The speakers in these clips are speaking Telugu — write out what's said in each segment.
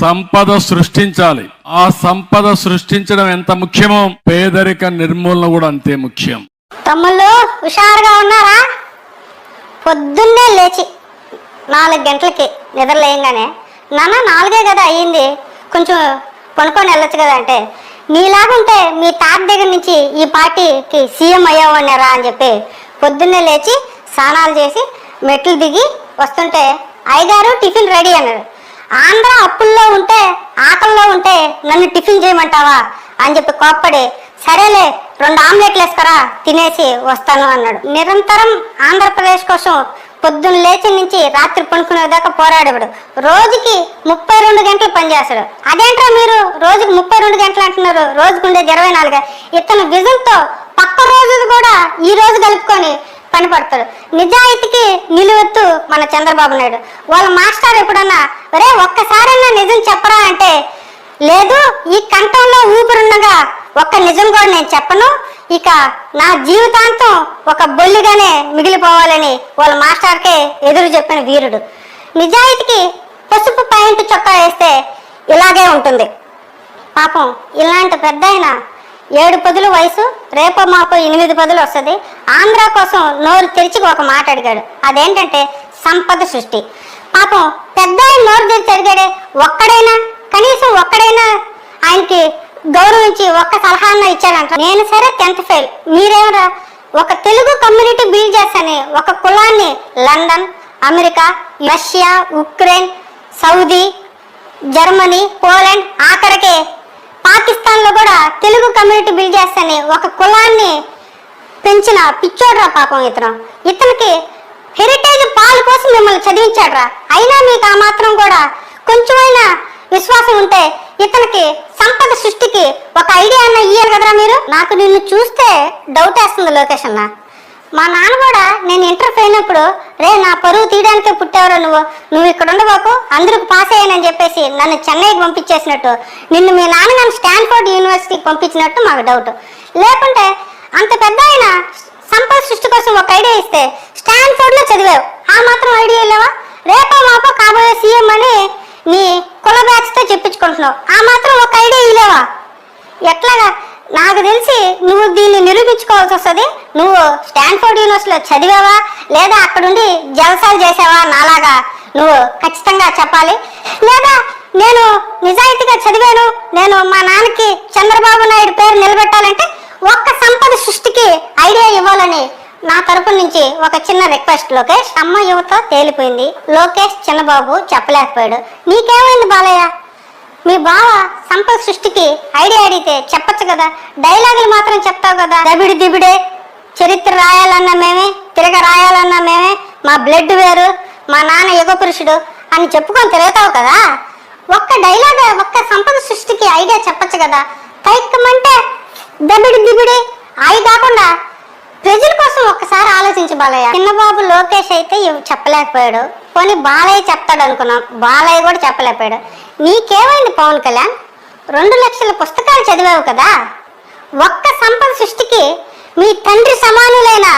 సంపద సృష్టించాలి. ఆ సంపద సృష్టించడం ఎంత ముఖ్యమో పేదరిక నిర్మూలన కూడా అంతే ముఖ్యం. తమ్ముళ్ళు హుషారుగా ఉన్నారా? పొద్దున్నే లేచి నాలుగు గంటలకి నిద్రలేయంగానే నాన్న నాలుగే కదా అయ్యింది. కొంచెం కొనుక్కొని వెళ్ళొచ్చు కదా అంటే నీలాగుంటే మీ తాత దగ్గర నుంచి ఈ పార్టీకి సీఎం అయ్యావన్నారా అని చెప్పి పొద్దున్నే లేచి స్నానాలు చేసి మెట్లు దిగి వస్తుంటే అయ్యగారు టిఫిన్ రెడీ అన్నారు. ఆంధ్ర అప్పుల్లో ఉంటే ఆకల్లో ఉంటే నన్ను టిఫిన్ చేయమంటావా? అని చెప్పి కోప్పడి సరేలే రెండు ఆమ్లెట్లు వేసుకురా తినేసి వస్తాను అన్నాడు. నిరంతరం ఆంధ్రప్రదేశ్ కోసం పొద్దున్న లేచి నుంచి రాత్రి పనుకునేదాకా పోరాడేవాడు. రోజుకి ముప్పై రెండు గంటలు పనిచేస్తాడు. అదేంట్రా మీరు రోజుకి ముప్పై రెండు గంటలు అంటున్నారు? రోజుకు ఉండేది ఇరవై నాలుగు. ఇతను విజన్తో పక్క రోజులు కూడా ఈ రోజు కలుపుకొని పనిపడతాడు. నిజాయితీకి నిలువెత్తు మన చంద్రబాబు నాయుడు. వాళ్ళ మాస్టర్ ఎప్పుడన్నా ఒరే ఒక్కసారైనా నిజం చెప్పరా? అంటే లేదు ఈ కంఠంలో ఊపిరుండగా ఒక్క నిజం కూడా నేను చెప్పను. ఇక నా జీవితాంతం ఒక బొల్లిగానే మిగిలిపోవాలని వాళ్ళ మాస్టర్కే ఎదురు చెప్పిన వీరుడు. నిజాయితీకి పసుపు పాయింట్ చొక్కా వేస్తే ఇలాగే ఉంటుంది. పాపం ఇలాంటి పెద్ద ఏడు పదులు వయసు రేపో మాకు ఎనిమిది పదులు వస్తుంది. ఆంధ్ర కోసం నోరు తెరిచి ఒక మాట అడిగాడు. అదేంటంటే సంపద సృష్టి. పాపం పెద్ద నోరు తెరిచి అడిగాడే ఒక్కడైనా కనీసం ఒక్కడైనా ఆయనకి గౌరవించి ఒక్క సలహాన్న ఇచ్చాడంట. నేను సరే టెన్త్ ఫెయిల్. మీరేమరా ఒక తెలుగు కమ్యూనిటీ బిల్డ్ చేస్తాని ఒక కులాన్ని London America Russia Ukraine Saudi Germany Poland ఆఖరికి పాకిస్తాన్లో కూడా తెలుగు కమ్యూనిటీ బిల్డ్ చేస్తాని ఒక కులాన్ని పెంచిన పిచ్చోడ్రా పాపం ఇతను. ఇతనికి హెరిటేజ్ పాలు కోసం మిమ్మల్ని చదివించాడ్రా. అయినా మీకు ఆ మాత్రం కూడా కొంచెమైనా విశ్వాసం ఉంటే ఇతనికి సంపద సృష్టికి ఒక ఐడియా అన్న ఇయ్యారు కదరా మీరు? నాకు నిన్ను చూస్తే డౌట్ వేస్తుంది లోకేష్ అన్న. మా నాన్న కూడా నేను ఇంటర్ అయినప్పుడు రే నా పరువు తీయడానికే పుట్టావురా నువ్వు. నువ్వు ఇక్కడ ఉండబాకు అందరికి పాస్ అయ్యానని చెప్పేసి నన్ను చెన్నైకి పంపించేసినట్టు నిన్ను మీ నాన్న నన్ను స్టాన్ఫోర్డ్ యూనివర్సిటీకి పంపించినట్టు మాకు డౌట్ లేకుంటే అంత పెద్ద ఆయన సంపద సృష్టి కోసం ఒక ఐడియా ఇస్తే స్టాన్ఫోర్డ్లో చదివావు. ఆ మాత్రం ఐడియా లేవా? రేపో మాపో కాబోయే సీఎం అని నీ కుల బ్యాచ్తో చెప్పించుకుంటున్నావు. ఆ మాత్రం ఒక ఐడియా ఇలేవా? ఎట్లాగా? నాకు తెలిసి నువ్వు దీన్ని నిరూపించుకోవాల్సి వస్తుంది. నువ్వు స్టాన్ఫోర్డ్ యూనివర్సిటీలో చదివావా? లేదా అక్కడుండి జలసాలు చేసావా? నాలాగా నువ్వు ఖచ్చితంగా చెప్పాలి. లేదా నేను నిజాయితీగా చదివాను. నేను మా నాన్నకి చంద్రబాబు నాయుడు పేరు నిలబెట్టాలంటే ఒక్క సంపద సృష్టికి ఐడియా ఇవ్వాలని నా తరపు నుంచి ఒక చిన్న రిక్వెస్ట్ లోకేష్. అమ్మ యువత తేలిపోయింది. లోకేష్ చిన్నబాబు చెప్పలేకపోయాడు. నీకేమైంది బాలయ్య? మీ బావ సంపద సృష్టికి ఐడియా అడిగితే చెప్పచ్చు కదా. డైలాగులు మాత్రం చెప్తావు కదా. దబిడి దిబిడే చరిత్ర రాయాలన్నా మేమే తిరగ రాయాలన్నా మేమే మా బ్లడ్ వేరు మా నాన్న యుగ పురుషుడు అని చెప్పుకొని తిరుగుతావు కదా. ఒక్క డైలాగ్ ఒక్క సంపద సృష్టికి ఐడియా చెప్పచ్చు కదా. తైక్కమంటే దబిడి దిబిడి అవి కాకుండా ప్రజల కోసం ఒక్కసారి ఆలోచించి బాలయ్య. చిన్నబాబు లోకేష్ అయితే చెప్పలేకపోయాడు. పోనీ బాలయ్య చెప్తాడు అనుకున్నాం. బాలయ్య కూడా చెప్పలేకపోయాడు. నీకేమైంది పవన్ కళ్యాణ్? రెండు లక్షల పుస్తకాలు చదివావు కదా? ఒక్క సంపద సృష్టికి మీ తండ్రి సమానులైన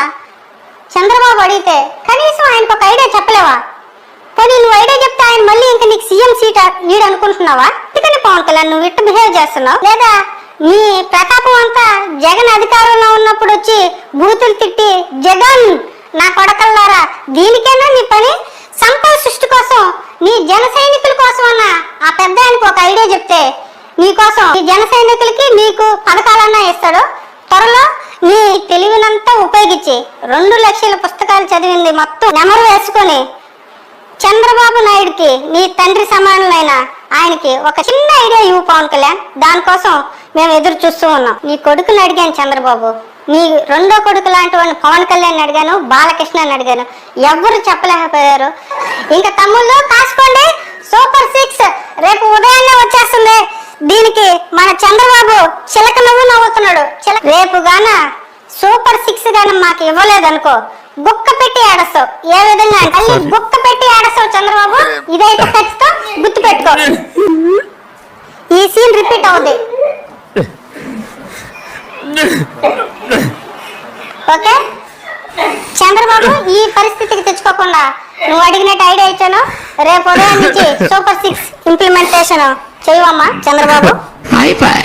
చంద్రబాబు అడిగితే కనీసం ఆయనకు ఒక ఐడియా చెప్పలేవా? పోనీ నువ్వు ఐడియా చెప్తే ఆయన మళ్ళీ ఇంకా నీకు సీఎం సీట్ ఈడు అనుకుంటున్నావా? ఎందుకని పవన్ కళ్యాణ్ నువ్వు ఇట్టు బిహేవ్ చేస్తున్నావు. లేదా నీ ప్రతాపం అంతా జగన్ అధికారంలో ఉన్నప్పుడు వచ్చి బూతులు తిట్టి జగన్ నా కొడకల్లారా దీనికైనా నీ పని? సంపద సృష్టి కోసం నీ జన సైనికుల కోసం అన్న. ఆ పెద్ద ఆయనకు ఒక ఐడియా చెప్తే నీకోసం ఈ జన సైనికులకి నీకు పథకాలన్నా ఇస్తాడు. త్వరలో నీ తెలివినంతా ఉపయోగించి రెండు లక్షల పుస్తకాలు చదివింది మొత్తం నెమరు వేసుకొని చంద్రబాబు నాయుడికి నీ తండ్రి సమానులైన ఆయనకి ఒక చిన్న ఐడియా ఇవ్వు పవన్ కళ్యాణ్. దానికోసం మేము ఎదురు చూస్తూ ఉన్నాం. నీ కొడుకుని అడిగాను చంద్రబాబు. నీ రెండో కొడుకు లాంటి వాడిని పవన్ కళ్యాణ్ అడిగాను బాలకృష్ణని అడిగాను. ఎవ్వరు చెప్పలేకపోయారు. ఇంకా తమ్ముళ్ళు కాసుకోండి. Super six. రేపు ఉదయాన్నే వచ్చేస్తుంది. దీనికి మన చంద్రబాబు చిలక నవ్వు నవ్వుతున్నాడు. చిలక రేపు గాన సూపర్ సిక్స్ గాని మాకు ఇవ్వలేదనుకో బుక్క పెట్టి ఆడస్తావు ఏ విధంగా అంటే మళ్ళీ బుక్క పెట్టి ఆడస్తావు చంద్రబాబు. ఇదైతే ఖచ్చితం గుర్తు పెట్టుకో ఈ సీన్ రిపీట్ అవుద్ది. ఓకే? చంద్రబాబు ఈ పరిస్థితికి తెచ్చుకోకుండా నువ్వు అడిగినట్టు ఐడియా ఇచ్చాను. రేపు ఉదయం నుంచి సూపర్ సిక్స్ ఇంప్లిమెంటేషన్ చేయవమ్మా చంద్రబాబు. bye.